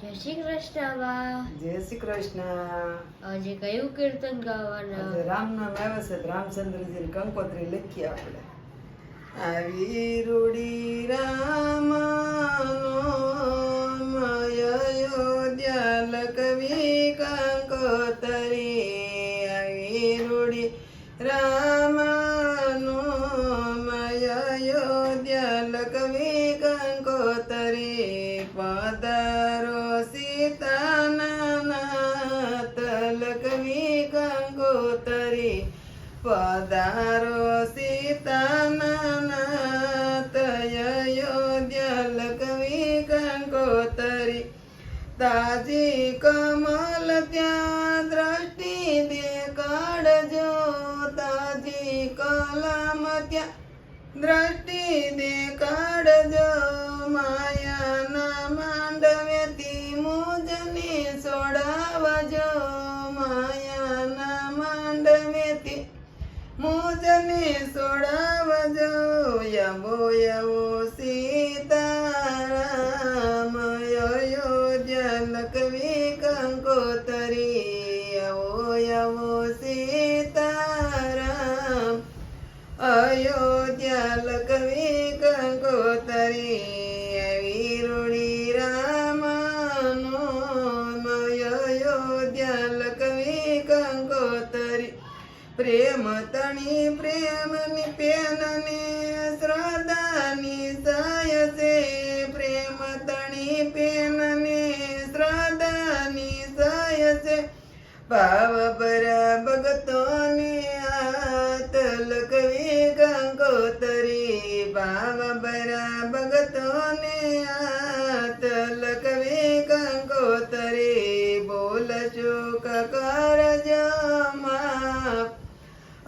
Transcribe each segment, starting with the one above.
જય શ્રી કૃષ્ણ બા જય શ્રી કૃષ્ણ. આજે કયું કીર્તન ગાવાના? આજે રામનામ આવે છે રામચંદ્રજી કંકોત્રી લખી આપણે. આવી રૂડી રામ અયોધ્યા લખવી કંકોતરી આવી રૂડી રામ અયોધ્યા લખવી કંકોતરી પધારો સીતાના તલકવી કંકોતરી પધારો સીતાના તયોધ્યા લકવી કંકોતરી તાજી કમલ ત્યાં દ્રષ્ટિ દેખાડજો તાજી કલમ ત્યાં દ્રષ્ટિ દેખાડજો મુજને સોડાવજો યવો યવો સીતારામ, અયોધ્યા લખવી કંકોતરી યવો યવો સીતારામ, અયોધ્યા લખવી કંકોતરી વીરુડી રામનો, અયોધ્યા કંકોતરી પ્રેમ તણી પ્રેમની પેનને શ્રદ્ધાની સાય છે. પ્રેમ તણી પેનને શ્રદ્ધાની સાય છે. ભાવ ભરા ભગતોને હાથ લખવી કંકોતરી ભાવ ભરા ભગતોને હાથ લખવી કંકોતરી બોલ ચૂક માફ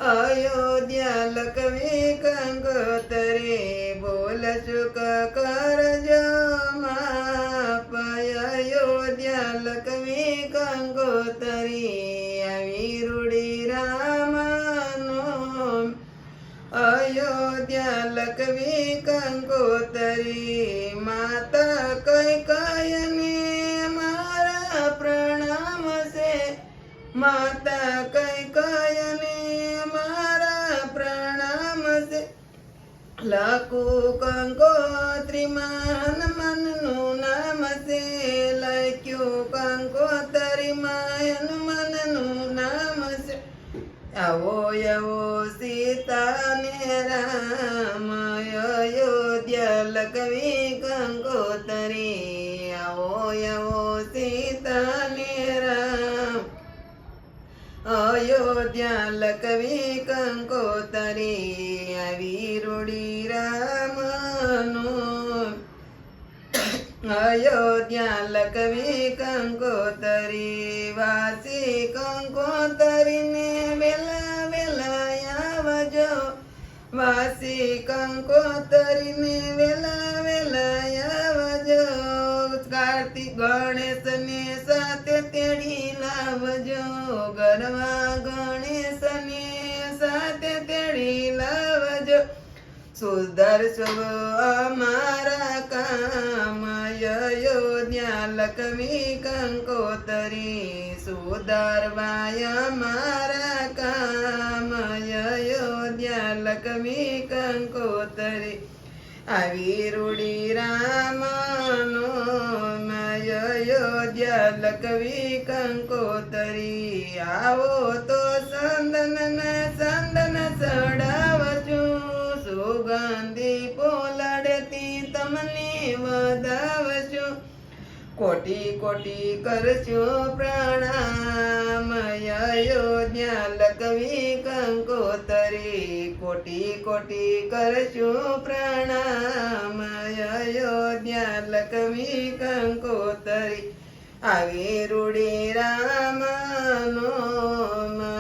અયોધ્યા લખવી કંકોતરી, બોલ ચુક કરજો માફ અયોધ્યા લખવી કંગોતરી આવી રૂડી રામનો. અયોધ્યા લખવી કંગોતરી માતા કઈ કયને મારા પ્રણામ છે. માતા છે લાકુ કંકોત્રીમાં મનનું નામ છે લખ્યું કંકોતરીમાં હનુમાનનું નામ છે આવો આવો સીતાને રામ, અયોધ્યા લખવી કંકોતરી. આવો આવો અયોધ્યા લકવી કંકોતરી આવી રૂડી રામનો. અયોધ્યા લકવી કંકોતરી વાસી કંકોતરીને વેલા વેલા આવજો. વાસી કંકોતરીને વેલા વેલા આવજો. કાર્તિક ગણેશને ગરવા ગણેશની સાથે તેડી લાવજો. સુદર્શવ અમારા કામ અયોધ્યા લક્ષ્મી કંકોતરી. સુધારવાય મારા કામ અયોધ્યા લક્ષ્મી કંકોતરી. આવી રૂડી રામનો અયોધ્યા લખવી કંકોતરી. આવો તો સંદન સંદન ચડાવજો સુગંધી પોલડતી તમને વધાવજો કોટી કોટી કરશો પ્રણામ અયોધ્યા લખવી કંકોતરી. કોટી કોટી કરશો પ્રણામ અયોધ્યા લખવી કંકોતરી. આવી રૂડી રામનો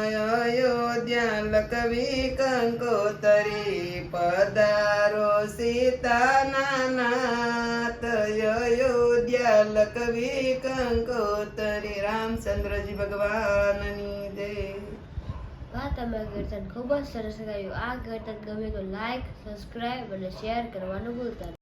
અયોધ્યા લખવી કંકોતરી. પધારો સીતા નાથ અયોધ્યા કવિ કંકોતરી રામચંદ્રજી ભગવાનની જય આ તમે કીર્તન ખૂબ જ સરસ ગાયું આ કીર્તન ગમે તો લાઈક સબસ્ક્રાઇબ અને શેર કરવાનું ભૂલતા.